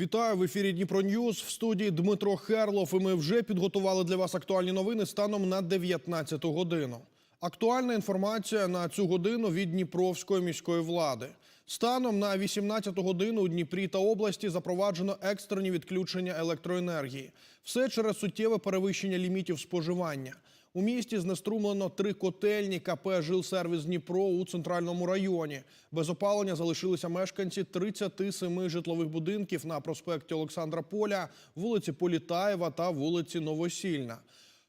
Вітаю в ефірі Дніпро Ньюз. В студії Дмитро Херлов. І ми вже підготували для вас актуальні новини станом на 19 годину. Актуальна інформація на цю годину від Дніпровської міської влади. Станом на 18 годину у Дніпрі та області запроваджено екстрені відключення електроенергії. Все через суттєве перевищення лімітів споживання. У місті знеструмлено три котельні КП «Жилсервіс Дніпро» у центральному районі. Без опалення залишилися мешканці 37 житлових будинків на проспекті Олександра Поля, вулиці Політаєва та вулиці Новосільна.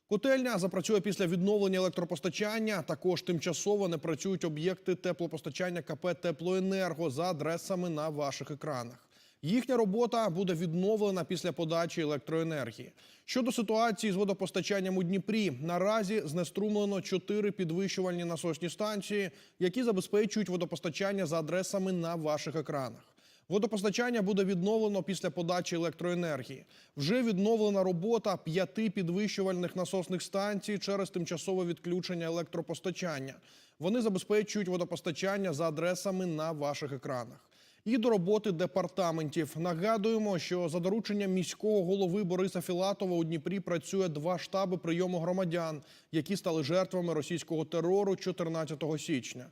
Котельня запрацює після відновлення електропостачання. Також тимчасово не працюють об'єкти теплопостачання КП «Теплоенерго» за адресами на ваших екранах. Їхня робота буде відновлена після подачі електроенергії. Щодо ситуації з водопостачанням у Дніпрі, наразі знеструмлено чотири підвищувальні насосні станції, які забезпечують водопостачання за адресами на ваших екранах. Водопостачання буде відновлено після подачі електроенергії. Вже відновлена робота п'яти підвищувальних насосних станцій через тимчасове відключення електропостачання. Вони забезпечують водопостачання за адресами на ваших екранах. І до роботи департаментів нагадуємо, що за дорученням міського голови Бориса Філатова у Дніпрі працює два штаби прийому громадян, які стали жертвами російського терору 14 січня.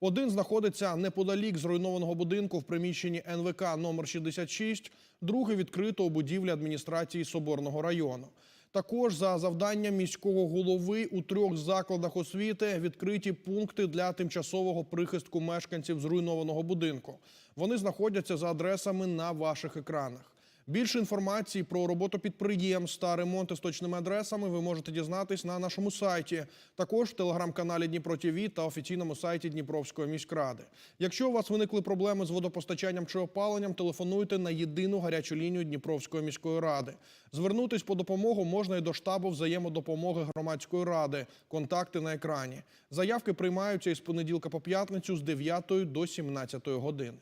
Один знаходиться неподалік зруйнованого будинку в приміщенні НВК номер 66, другий відкрито у будівлі адміністрації Соборного району. Також за завданням міського голови у трьох закладах освіти відкриті пункти для тимчасового прихистку мешканців зруйнованого будинку. Вони знаходяться за адресами на ваших екранах. Більше інформації про роботу підприємств та ремонти з точними адресами ви можете дізнатись на нашому сайті, також в телеграм-каналі Дніпро ТВ та офіційному сайті Дніпровської міськради. Якщо у вас виникли проблеми з водопостачанням чи опаленням, телефонуйте на єдину гарячу лінію Дніпровської міської ради. Звернутись по допомогу можна і до штабу взаємодопомоги громадської ради. Контакти на екрані. Заявки приймаються із понеділка по п'ятницю з 9 до 17 години.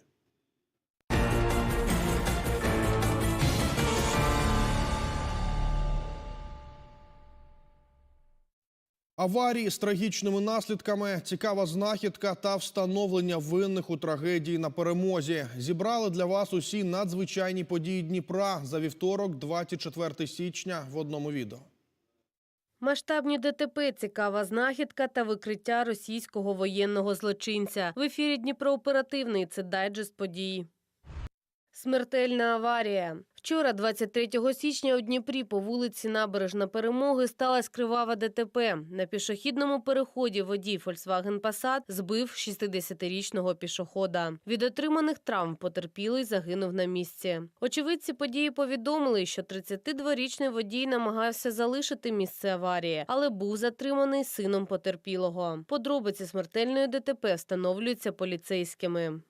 Аварії з трагічними наслідками, цікава знахідка та встановлення винних у трагедії на перемозі. Зібрали для вас усі надзвичайні події Дніпра за вівторок, 24 січня в одному відео. Масштабні ДТП, цікава знахідка та викриття російського воєнного злочинця. В ефірі Дніпро оперативний це дайджест подій. Смертельна аварія. Вчора, 23 січня, у Дніпрі по вулиці Набережна Перемоги сталася кривава ДТП. На пішохідному переході водій Volkswagen Passat збив 60-річного пішохода. Від отриманих травм потерпілий загинув на місці. Очевидці події повідомили, що 32-річний водій намагався залишити місце аварії, але був затриманий сином потерпілого. Подробиці смертельної ДТП встановлюються поліцейськими.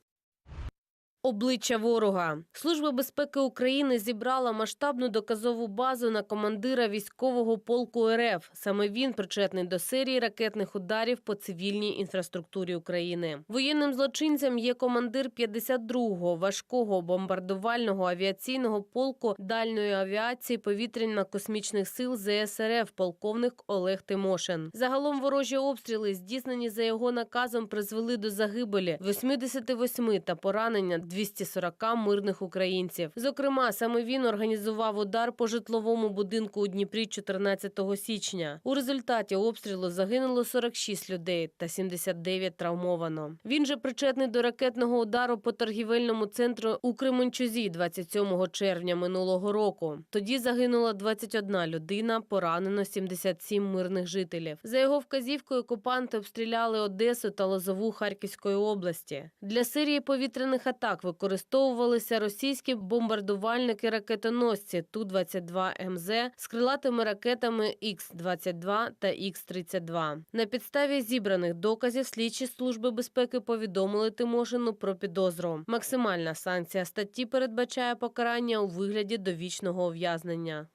Обличчя ворога Служба безпеки України зібрала масштабну доказову базу на командира військового полку РФ. Саме він причетний до серії ракетних ударів по цивільній інфраструктурі України. Воєнним злочинцем є командир 52-го важкого бомбардувального авіаційного полку дальньої авіації повітряно-космічних сил ЗСРФ полковник Олег Тимошин. Загалом ворожі обстріли, здійснені за його наказом, призвели до загибелі 88 та поранення 240 мирних українців. Зокрема, саме він організував удар по житловому будинку у Дніпрі 14 січня. У результаті обстрілу загинуло 46 людей та 79 травмовано. Він же причетний до ракетного удару по торгівельному центру у Кременчузі 27 червня минулого року. Тоді загинула 21 людина, поранено 77 мирних жителів. За його вказівкою окупанти обстріляли Одесу та Лозову Харківської області. Для серії повітряних атак використовувалися російські бомбардувальники-ракетоносці Ту-22 МЗ з крилатими ракетами Х-22 та Х-32. На підставі зібраних доказів слідчі служби безпеки повідомили Тимошину про підозру. Максимальна санкція статті передбачає покарання у вигляді довічного ув'язнення.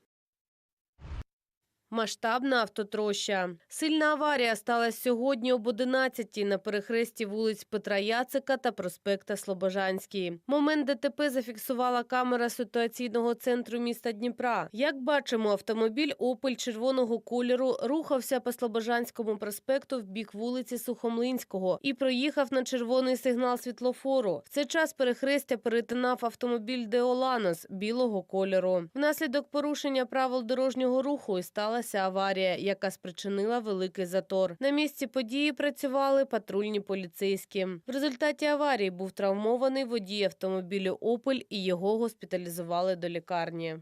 Масштабна автотроща. Сильна аварія сталася сьогодні об 11 на перехресті вулиць Петра Яцика та проспекта Слобожанський. Момент ДТП зафіксувала камера ситуаційного центру міста Дніпра. Як бачимо, автомобіль «Опель» червоного кольору рухався по Слобожанському проспекту в бік вулиці Сухомлинського і проїхав на червоний сигнал світлофору. В цей час перехрестя перетинав автомобіль «Деоланос» білого кольору. Внаслідок порушення правил дорожнього руху і сталася аварія, яка спричинила великий затор. На місці події працювали патрульні поліцейські. В результаті аварії був травмований водій автомобілю «Опель» і його госпіталізували до лікарні.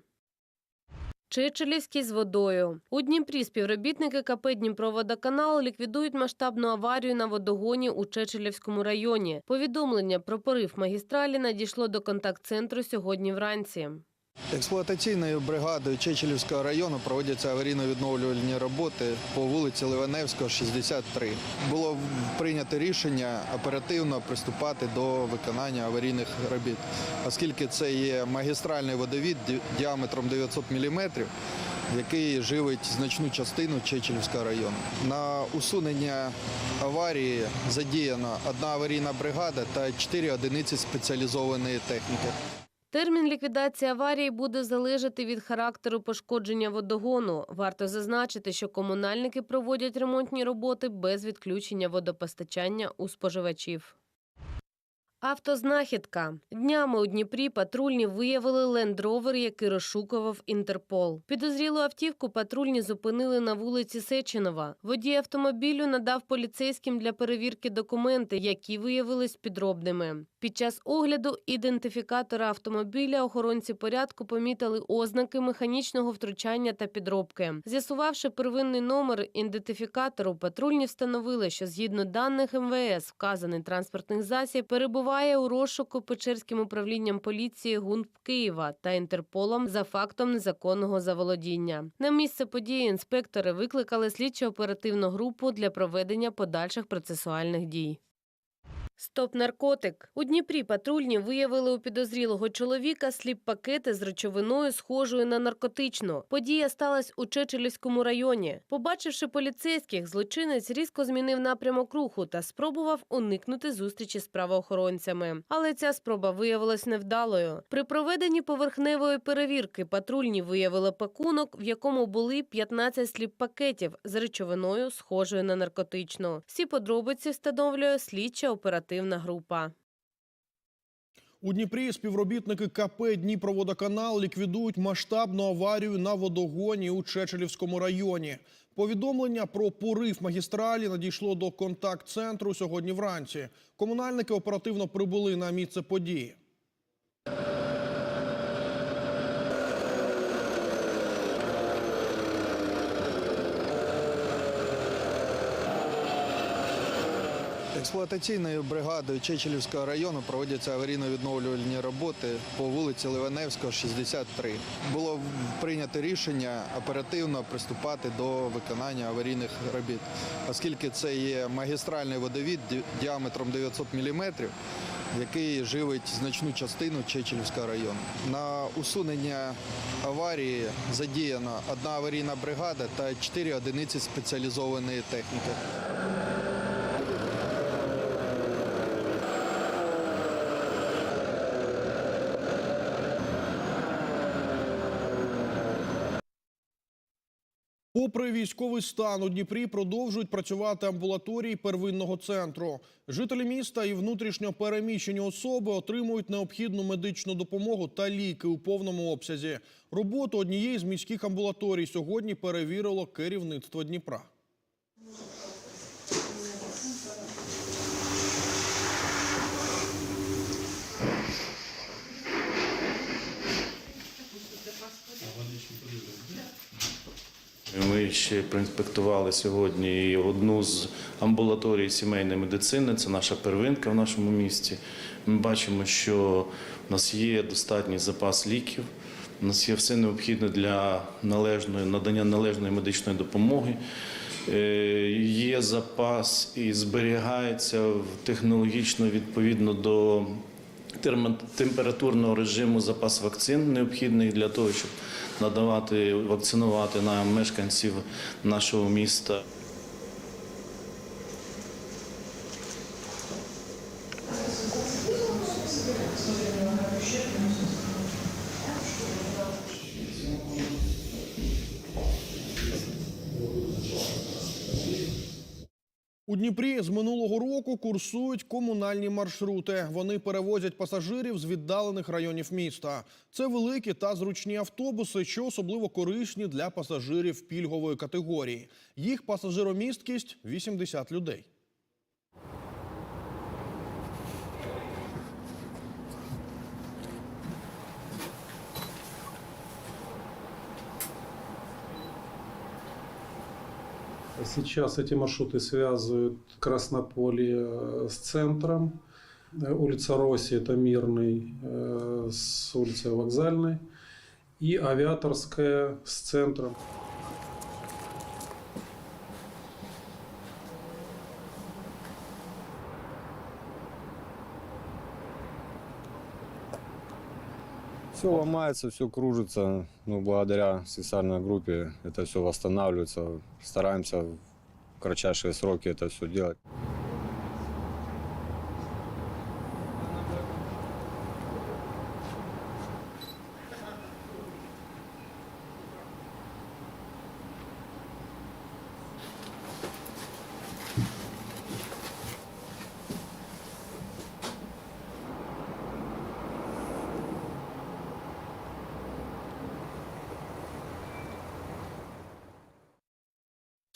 Чечелівський з водою. У Дніпрі співробітники КП «Дніпроводоканал» ліквідують масштабну аварію на водогоні у Чечелівському районі. Повідомлення про порив магістралі надійшло до контакт-центру сьогодні вранці. Експлуатаційною бригадою Чечелівського району проводяться аварійно-відновлювальні роботи по вулиці Ливаневського, 63. Було прийнято рішення оперативно приступати до виконання аварійних робіт, оскільки це є магістральний водовід діаметром 900 мм, який живить значну частину Чечелівського району. На усунення аварії задіяно одна аварійна бригада та чотири одиниці спеціалізованої техніки. Термін ліквідації аварії буде залежати від характеру пошкодження водогону. Варто зазначити, що комунальники проводять ремонтні роботи без відключення водопостачання у споживачів. Автознахідка. Днями у Дніпрі патрульні виявили лендровер, який розшукував Інтерпол. Підозрілу автівку патрульні зупинили на вулиці Сеченова. Водій автомобілю надав поліцейським для перевірки документи, які виявились підробними. Під час огляду ідентифікатора автомобіля охоронці порядку помітили ознаки механічного втручання та підробки. З'ясувавши первинний номер ідентифікатору, патрульні встановили, що згідно даних МВС вказаний транспортний засіб перебуває у розшуку Печерським управлінням поліції ГУНП Києва та Інтерполом за фактом незаконного заволодіння. На місце події інспектори викликали слідчо-оперативну групу для проведення подальших процесуальних дій. Стоп наркотик. У Дніпрі патрульні виявили у підозрілого чоловіка сліп-пакети з речовиною, схожою на наркотичну. Подія сталася у Чечелівському районі. Побачивши поліцейських, злочинець різко змінив напрямок руху та спробував уникнути зустрічі з правоохоронцями. Але ця спроба виявилась невдалою. При проведенні поверхневої перевірки патрульні виявили пакунок, в якому були 15 сліп-пакетів з речовиною, схожою на наркотичну. Всі подробиці встановлює слідча оперативна група. У Дніпрі співробітники КП «Дніпроводоканал» ліквідують масштабну аварію на водогоні у Чечелівському районі. Повідомлення про порив магістралі надійшло до контакт-центру сьогодні вранці. Комунальники оперативно прибули на місце події. Експлуатаційною бригадою Чечелівського району проводяться аварійно-відновлювальні роботи по вулиці Ливаневського, 63. Було прийнято рішення оперативно приступати до виконання аварійних робіт, оскільки це є магістральний водовід діаметром 900 мм, який живить значну частину Чечелівського району. На усунення аварії задіяно одна аварійна бригада та чотири одиниці спеціалізованої техніки. Попри військовий стан у Дніпрі продовжують працювати амбулаторії первинного центру. Жителі міста і внутрішньо переміщені особи отримують необхідну медичну допомогу та ліки у повному обсязі. Роботу однієї з міських амбулаторій сьогодні перевірило керівництво Дніпра. Ми ще проінспектували сьогодні одну з амбулаторій сімейної медицини. Це наша первинка в нашому місті. Ми бачимо, що в нас є достатній запас ліків. У нас є все необхідне для належної надання належної медичної допомоги. Е, Є запас і зберігається технологічно відповідно до температурного режиму запас вакцин необхідних для того, щоб надавати вакцинувати на мешканців нашого міста. Дніпрі з минулого року курсують комунальні маршрути. Вони перевозять пасажирів з віддалених районів міста. Це великі та зручні автобуси, що особливо корисні для пасажирів пільгової категорії. Їх пасажиромісткість 80 людей. Сейчас эти маршруты связывают Краснополье э, с центром. Э, Улица Росси – это Мирный э, с улицей Вокзальной. И Авиаторская с центром. Все ломается, все кружится. Ну, благодаря специальной группе это все восстанавливается. Стараемся в кратчайшие сроки это все делать.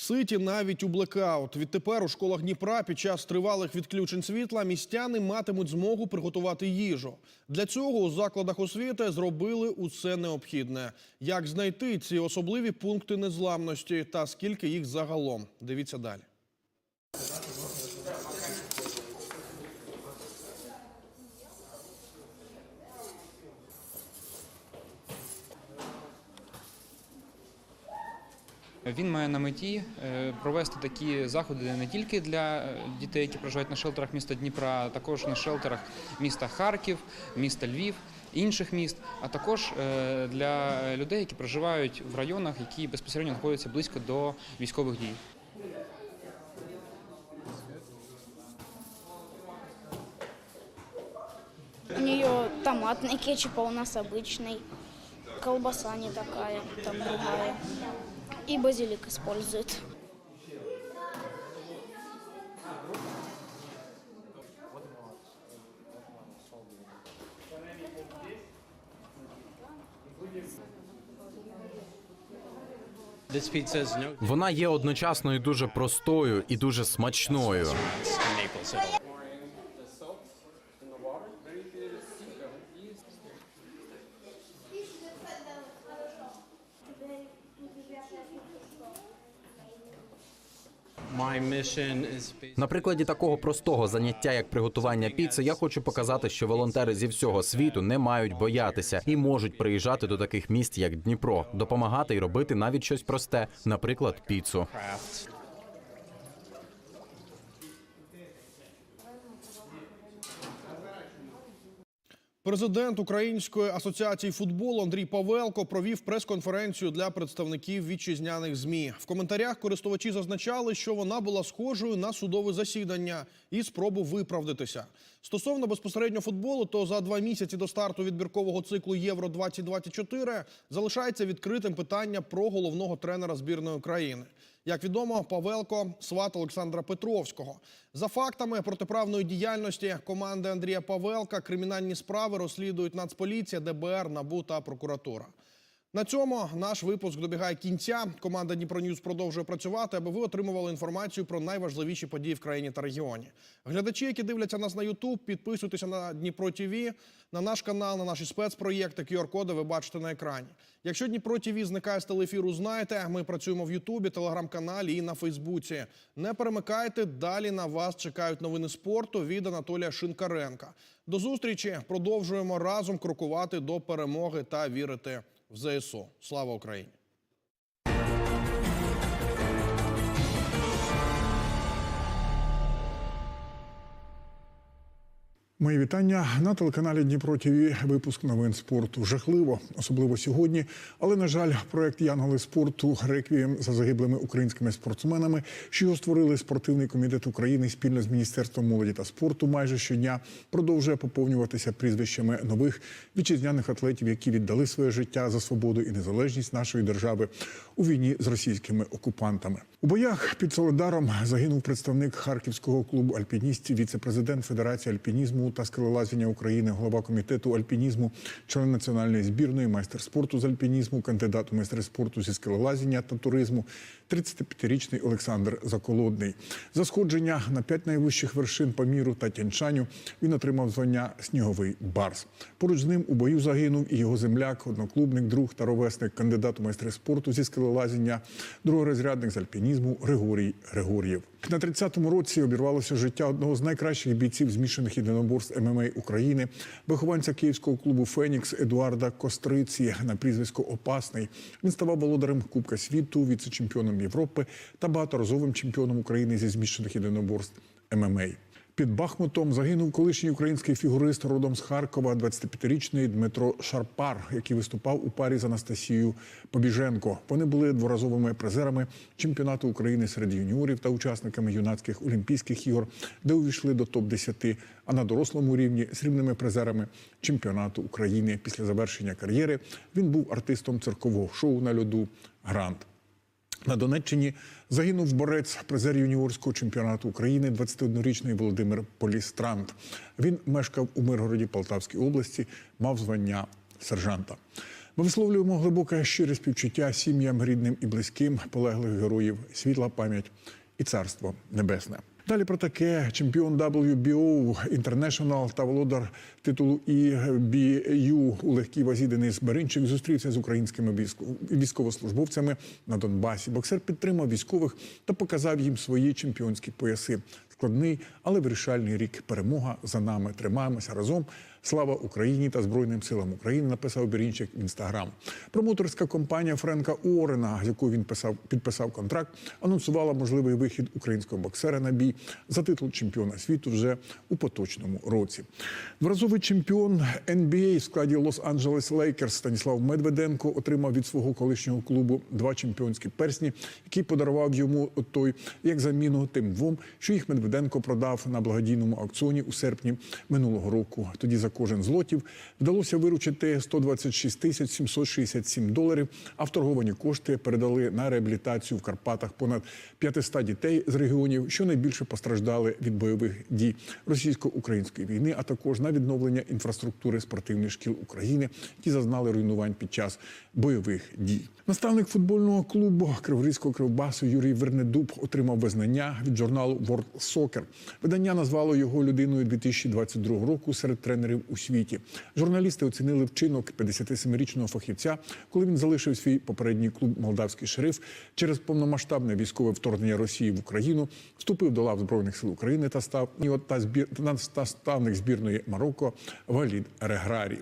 Ситі навіть у блекаут. Відтепер у школах Дніпра під час тривалих відключень світла містяни матимуть змогу приготувати їжу. Для цього у закладах освіти зробили усе необхідне. Як знайти ці особливі пункти незламності та скільки їх загалом? Дивіться далі. Він має на меті е, провести такі заходи не тільки для е, дітей, які проживають на шелтерах міста Дніпра, а також на шелтерах міста Харків, міста Львів, інших міст, а також е, для людей, які проживають в районах, які безпосередньо знаходяться близько до військових дій. У нее томатный кетчуп, а у нас обычный. Колбаса не такая, там другая. И базилик использует. Вона є одночасно і дуже простою, і дуже смачною. На прикладі такого простого заняття, як приготування піци, я хочу показати, що волонтери зі всього світу не мають боятися і можуть приїжджати до таких міст, як Дніпро, допомагати і робити навіть щось просте, наприклад, піцу. Президент Української асоціації футболу Андрій Павелко провів прес-конференцію для представників вітчизняних змі. В коментарях користувачі зазначали, що вона була схожою на судове засідання і спробу виправдатися. Стосовно безпосередньо футболу, то за два місяці до старту відбіркового циклу Євро 2024 залишається відкритим питання про головного тренера збірної України. Як відомо, Павелко сват Олександра Петровського. За фактами протиправної діяльності команди Андрія Павелка кримінальні справи розслідують Нацполіція, ДБР, НАБУ та прокуратура. На цьому наш випуск добігає кінця. Команда Дніпро Ньюз продовжує працювати, аби ви отримували інформацію про найважливіші події в країні та регіоні. Глядачі, які дивляться нас на YouTube, підписуйтеся на Дніпро ТВ, на наш канал, на наші спецпроєкти. QR-коди ви бачите на екрані. Якщо Дніпро ТВ зникає з телефіру, знайте, ми працюємо в Ютубі, телеграм-каналі і на Фейсбуці. Не перемикайте. Далі на вас чекають новини спорту від Анатолія Шинкаренка. До зустрічі. Продовжуємо разом крокувати до перемоги та вірити в ЗСУ. Слава Україні! Мої вітання на телеканалі Дніпро ТВ. Випуск новин спорту. Жахливо, особливо сьогодні. Але на жаль, проект Янголи спорту реквієм за загиблими українськими спортсменами, що його створили спортивний комітет України спільно з міністерством молоді та спорту. Майже щодня продовжує поповнюватися прізвищами нових вітчизняних атлетів, які віддали своє життя за свободу і незалежність нашої держави у війні з російськими окупантами. У боях під Соледаром загинув представник харківського клубу альпіністів, віце-президент Федерації альпінізму та скелелазіння України, голова комітету альпінізму, член національної збірної, майстер спорту з альпінізму, кандидат у майстри спорту зі скелелазіння та туризму, 35-річний Олександр Заколодний. За сходження на п'ять найвищих вершин Паміру та Тяньшаню він отримав звання Сніговий Барс. Поруч з ним у бою загинув і його земляк, одноклубник, друг та ровесник, кандидат у майстри спорту зі скелелазіння, другорозрядник з альпінізму Григорій Григор'єв. На 30-му році обірвалося життя одного з найкращих бійців змішаних єдиноборств ММА України, вихованця київського клубу Фенікс Едуарда Костриці на прізвисько Опасний. Він ставав володарем Кубка світу, віце-чемпіоном Європи та багаторазовим чемпіоном України зі змішаних єдиноборств ММА. Під Бахмутом загинув колишній український фігурист родом з Харкова, 25-річний Дмитро Шарпар, який виступав у парі з Анастасією Побіженко. Вони були дворазовими призерами чемпіонату України серед юніорів та учасниками юнацьких олімпійських ігор, де увійшли до топ-10, а на дорослому рівні срібними призерами чемпіонату України. Після завершення кар'єри він був артистом циркового шоу на льоду Грант. На Донеччині загинув борець, призер юніорського чемпіонату України, 21-річний Володимир Полістрант. Він мешкав у Миргороді Полтавській області, мав звання сержанта. Ми висловлюємо глибоке щире співчуття сім'ям, рідним і близьким полеглих героїв, світла пам'ять і царство небесне. Далі про таке чемпіон WBO International та володар титулу EBU у легкій вазі Денис Баринчик зустрівся з українськими військо- військовослужбовцями на Донбасі. Боксер підтримав військових та показав їм свої чемпіонські пояси. Складний, але вирішальний рік. Перемога за нами. Тримаємося разом. Слава Україні та Збройним силам України. Написав Бірінчик в інстаграм. Промоторська компанія Френка Уоррена, з якою він писав підписав контракт, анонсувала можливий вихід українського боксера на бій за титул чемпіона світу вже у поточному році. Дворазовий чемпіон NBA в складі Лос-Анджелес Лейкерс Станіслав Медведенко отримав від свого колишнього клубу два чемпіонські персні, які подарував йому той як заміну тим двом, що їх Медведенко продав на благодійному аукціоні у серпні минулого року. Тоді за кожен з лотів вдалося виручити 126 тисяч 767 доларів. А вторговані кошти передали на реабілітацію в Карпатах понад 500 дітей з регіонів, що найбільше постраждали від бойових дій російсько-української війни, а також на відновлення інфраструктури спортивних шкіл України, які зазнали руйнувань під час бойових дій. Наставник футбольного клубу Криворізького кривбасу Юрій Вернедуб отримав визнання від журналу World Soccer. Видання назвало його людиною 2022 року серед тренерів у світі. Журналісти оцінили вчинок 57-річного фахівця, коли він залишив свій попередній клуб Молдавський шериф через повномасштабне військове вторгнення Росії в Україну, вступив до лав збройних сил України та став і збірної Марокко Валід Реграрі.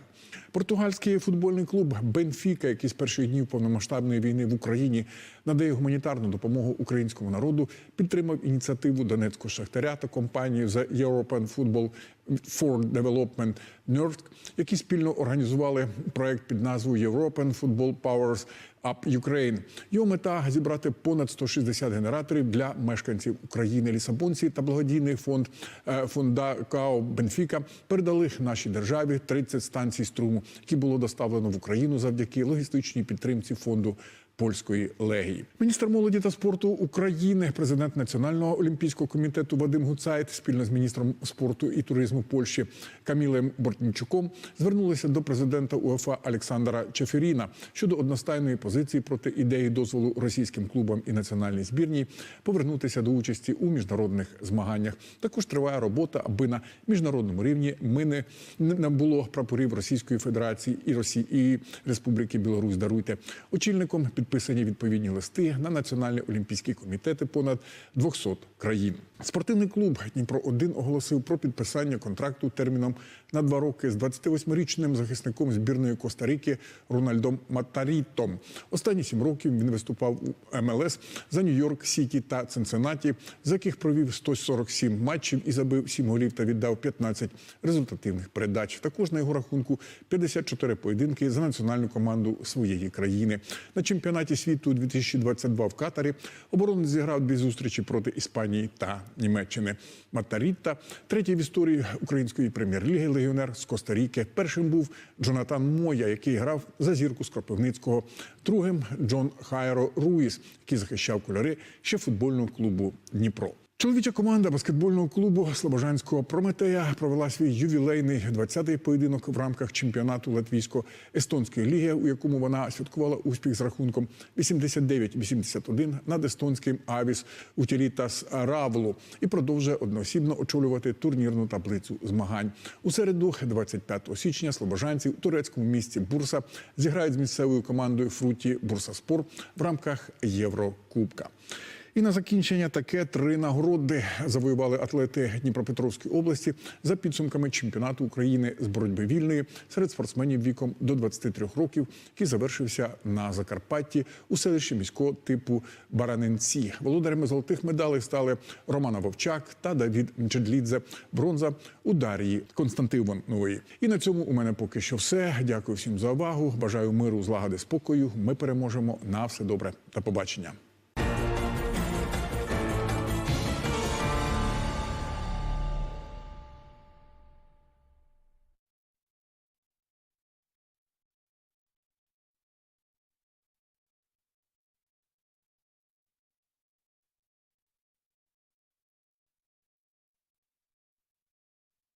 Португальський футбольний клуб Бенфіка, який з перших днів повномасштабної війни в Україні надає гуманітарну допомогу українському народу, підтримав ініціативу Донецького шахтаря та компанію The European Football for Development NERD, які спільно організували проект під назвою European Football Powers Up Ukraine. Його мета зібрати понад 160 генераторів для мешканців України. Лісабонці та благодійний фонд е, фонда КАО Бенфіка передали нашій державі 30 станцій струму, які було доставлено в Україну завдяки логістичній підтримці фонду. Польської легії міністр молоді та спорту України, президент Національного олімпійського комітету Вадим Гуцайт спільно з міністром спорту і туризму Польщі Камілем Бортнічуком звернулися до президента УЄФА Олександра Чеферіна щодо одностайної позиції проти ідеї дозволу російським клубам і національній збірній повернутися до участі у міжнародних змаганнях. Також триває робота, аби на міжнародному рівні ми не, не було прапорів Російської Федерації і Росії і Республіки Білорусь. Даруйте очільником підписані відповідні листи на національні олімпійські комітети понад 200 країн. Спортивний клуб Дніпро 1 оголосив про підписання контракту терміном на два роки. з 28-річним захисником збірної Коста-Рики Рональдом Матарітом. Останні сім років він виступав у МЛС за Нью-Йорк Сіті та Цинциннаті, з яких провів 147 матчів і забив 7 голів та віддав 15 результативних передач. Також на його рахунку 54 поєдинки за національну команду своєї країни. На чемпіонаті світу 2022 в Катарі оборонець зіграв дві зустрічі проти Іспанії та Німеччини. Матарітта, третій в історії української прем'єр-ліги легіонер з Коста-Ріки. Першим був Джонатан Моя, який грав за зірку з Кропивницького. Другим Джон Хайро Руїс, який захищав кольори ще футбольного клубу Дніпро. Чоловіча команда баскетбольного клубу Слобожанського Прометея провела свій ювілейний 20-й поєдинок в рамках чемпіонату Латвійсько-естонської ліги, у якому вона святкувала успіх з рахунком 89-81 над естонським Авіс Утілітас Равлу і продовжує одноосібно очолювати турнірну таблицю змагань. У середу, 25 січня, слобожанці у турецькому місті Бурса зіграють з місцевою командою Фруті Бурса Спор в рамках Єврокубка. І на закінчення таке три нагороди завоювали атлети Дніпропетровської області за підсумками чемпіонату України з боротьби вільної серед спортсменів віком до 23 років, який завершився на Закарпатті у селищі міського типу Бараненці. Володарями золотих медалей стали Романа Вовчак та Давід Мчедлідзе. Бронза у Дар'ї Константинової. І на цьому у мене поки що все. Дякую всім за увагу. Бажаю миру, злагоди, спокою. Ми переможемо. На все добре. До побачення.